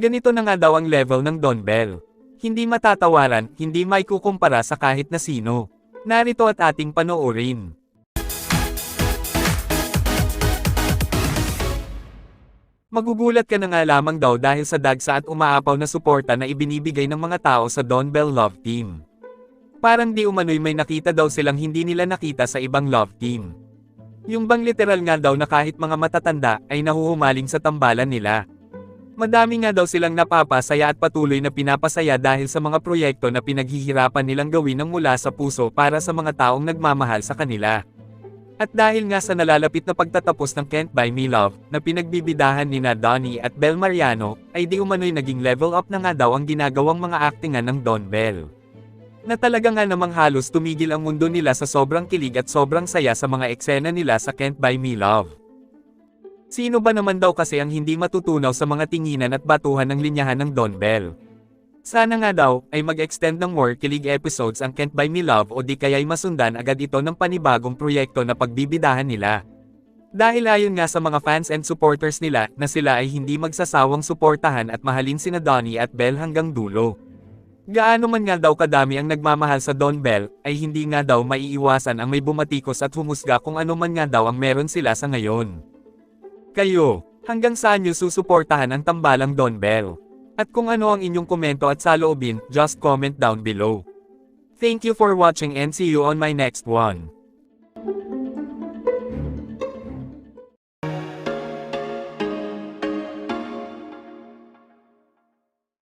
Ganito na nga daw ang level ng Don Bell. Hindi matatawaran, hindi may kukumpara sa kahit na sino. Narito at ating panoorin. Magugulat ka na nga lamang daw dahil sa dagsa at umaapaw na suporta na ibinibigay ng mga tao sa Don Bell Love Team. Parang di umano'y may nakita daw silang hindi nila nakita sa ibang love team. Yung bang literal nga daw na kahit mga matatanda ay nahuhumaling sa tambalan nila. Madami nga daw silang napapasaya at patuloy na pinapasaya dahil sa mga proyekto na pinaghihirapan nilang gawin ng mula sa puso para sa mga taong nagmamahal sa kanila. At dahil nga sa nalalapit na pagtatapos ng Can't Buy Me Love, na pinagbibidahan ni na Donnie at Bel Mariano, ay di umano'y naging level up na nga daw ang ginagawang mga aktingan ng Don Bell. Na talaga nga namang halos tumigil ang mundo nila sa sobrang kilig at sobrang saya sa mga eksena nila sa Can't Buy Me Love. Sino ba naman daw kasi ang hindi matutunaw sa mga tinginan at batuhan ng linyahan ng Don Bell? Sana nga daw, ay mag-extend ng more kilig episodes ang Can't Buy Me Love o di kaya'y masundan agad ito ng panibagong proyekto na pagbibidahan nila. Dahil ayon nga sa mga fans and supporters nila na sila ay hindi magsasawang suportahan at mahalin sina Donnie at Bell hanggang dulo. Gaano man nga daw kadami ang nagmamahal sa Don Bell, ay hindi nga daw maiiwasan ang may bumatikos at humusga kung ano man nga daw ang meron sila sa ngayon. Kayo, hanggang saan nyo susuportahan ang tambalang Don Bell? At kung ano ang inyong komento at saloobin, just comment down below. Thank you for watching and see you on my next one.